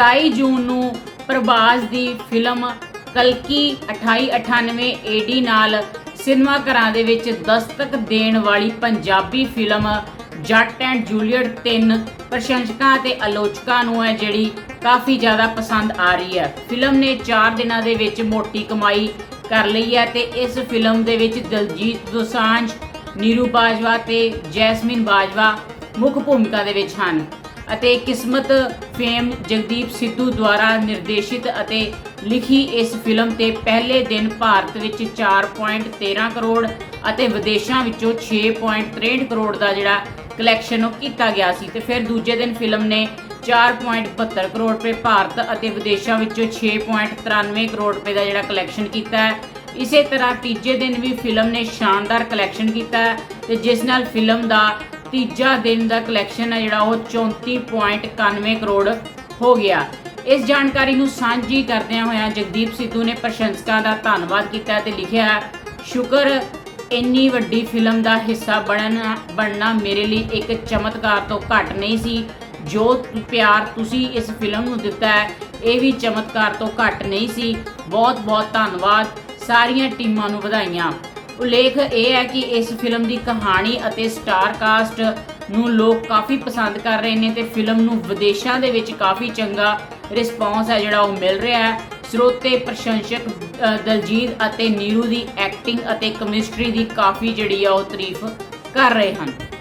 27 June ਨੂੰ ਪ੍ਰਭਾਸ ਦੀ film ਕਲਕੀ 2898 ਏਡੀ ਨਾਲ ਸਿਨੇਮਾ ਘਰਾਂ ਦੇ ਵਿੱਚ ਦਸਤਕ ਦੇਣ ਵਾਲੀ Punjabi film Jatt and Juliet 3 ਪ੍ਰਸ਼ੰਸਕਾਂ ਅਤੇ ਆਲੋਚਕਾਂ ਨੂੰ ਹੈ ਜਿਹੜੀ ਕਾਫੀ ਜ਼ਿਆਦਾ ਪਸੰਦ ਆ ਰਹੀ ਹੈ। ਫਿਲਮ ਨੇ 4 ਦਿਨਾਂ ਦੇ ਵਿੱਚ ਮੋਟੀ ਕਮਾਈ ਕਰ ਲਈ ਹੈ ਤੇ ਇਸ ਫਿਲਮ ਦੇ ਵਿੱਚ ਦਲਜੀਤ ਦੋਸਾਂਝ, ਨੀਰੂ ਬਾਜਵਾ ਤੇ ਜੈਸਮੀਨ ਬਾਜਵਾ ਮੁੱਖ ਭੂਮਿਕਾ ਦੇ ਵਿੱਚ ਹਨ। ਅਤੇ ਕਿਸਮਤ ਫੇਮ ਜਗਦੀਪ ਸਿੱਧੂ ਦੁਆਰਾ ਨਿਰਦੇਸ਼ਿਤ ਅਤੇ ਲਿਖੀ ਇਸ ਫਿਲਮ ਤੇ ਪਹਿਲੇ ਦਿਨ ਭਾਰਤ ਵਿੱਚ 4.13 ਕਰੋੜ ਅਤੇ ਵਿਦੇਸ਼ਾਂ ਵਿੱਚੋਂ 6.63 ਕਰੋੜ ਦਾ ਜਿਹੜਾ ਕਲੈਕਸ਼ਨ ਉਹ ਕੀਤਾ ਗਿਆ ਸੀ ਤੇ ਫਿਰ ਦੂਜੇ ਦਿਨ ਫਿਲਮ ਨੇ 4.72 ਕਰੋੜ ਰੁਪਏ ਭਾਰਤ ਅਤੇ ਵਿਦੇਸ਼ਾਂ ਵਿੱਚੋਂ 6.93 ਕਰੋੜ ਰੁਪਏ ਦਾ ਜਿਹੜਾ ਕਲੈਕਸ਼ਨ ਕੀਤਾ ਹੈ। ਇਸੇ ਤਰ੍ਹਾਂ ਤੀਜੇ ਦਿਨ ਵੀ ਫਿਲਮ ਨੇ ਸ਼ਾਨਦਾਰ ਕਲੈਕਸ਼ਨ ਕੀਤਾ ਹੈ ਤੇ ਜਿਸ ਨਾਲ ਫਿਲਮ ਦਾ ਤੀਜਾ ਦਿਨ ਦਾ ਕਲੈਕਸ਼ਨ ਹੈ ਜਿਹੜਾ ਉਹ 34.91 ਕਰੋੜ ਹੋ ਗਿਆ। ਇਸ ਜਾਣਕਾਰੀ ਨੂੰ ਸਾਂਝੀ ਕਰਦਿਆਂ ਹੋਇਆਂ ਜਗਦੀਪ ਸਿੱਧੂ ਨੇ ਪ੍ਰਸ਼ੰਸਕਾਂ ਦਾ ਧੰਨਵਾਦ ਕੀਤਾ ਤੇ ਲਿਖਿਆ, ਸ਼ੁਕਰ, ਇੰਨੀ ਵੱਡੀ ਫਿਲਮ ਦਾ ਹਿੱਸਾ ਬਣਨਾ ਬਣਨਾ ਮੇਰੇ ਲਈ ਇੱਕ ਚਮਤਕਾਰ ਤੋਂ ਘੱਟ ਨਹੀਂ ਸੀ। ਜੋ ਪਿਆਰ ਤੁਸੀਂ ਇਸ ਫਿਲਮ ਨੂੰ ਦਿੱਤਾ ਹੈ, ਇਹ ਵੀ ਚਮਤਕਾਰ ਤੋਂ ਘੱਟ ਨਹੀਂ ਸੀ। ਬਹੁਤ ਬਹੁਤ ਧੰਨਵਾਦ। ਸਾਰੀਆਂ ਟੀਮਾਂ ਨੂੰ ਵਧਾਈਆਂ। ਉਲੇਖ ਇਹ ਹੈ ਕਿ ਇਸ ਫਿਲਮ ਦੀ ਕਹਾਣੀ ਅਤੇ ਸਟਾਰ ਕਾਸਟ ਨੂੰ ਲੋਕ ਕਾਫੀ ਪਸੰਦ ਕਰ ਰਹੇ ਨੇ ਤੇ ਫਿਲਮ ਨੂੰ ਵਿਦੇਸ਼ਾਂ ਦੇ ਵਿੱਚ ਕਾਫੀ ਚੰਗਾ ਰਿਸਪੌਂਸ ਹੈ ਜਿਹੜਾ ਉਹ ਮਿਲ ਰਿਹਾ ਹੈ। ਸਰੋਤੇ ਪ੍ਰਸ਼ੰਸਕ ਦਲਜੀਤ ਅਤੇ ਨੀਰੂ ਦੀ ਐਕਟਿੰਗ ਅਤੇ ਕੈਮਿਸਟਰੀ ਦੀ ਕਾਫੀ ਜਿਹੜੀ ਆ ਉਹ ਤਾਰੀਫ ਕਰ ਰਹੇ ਹਨ।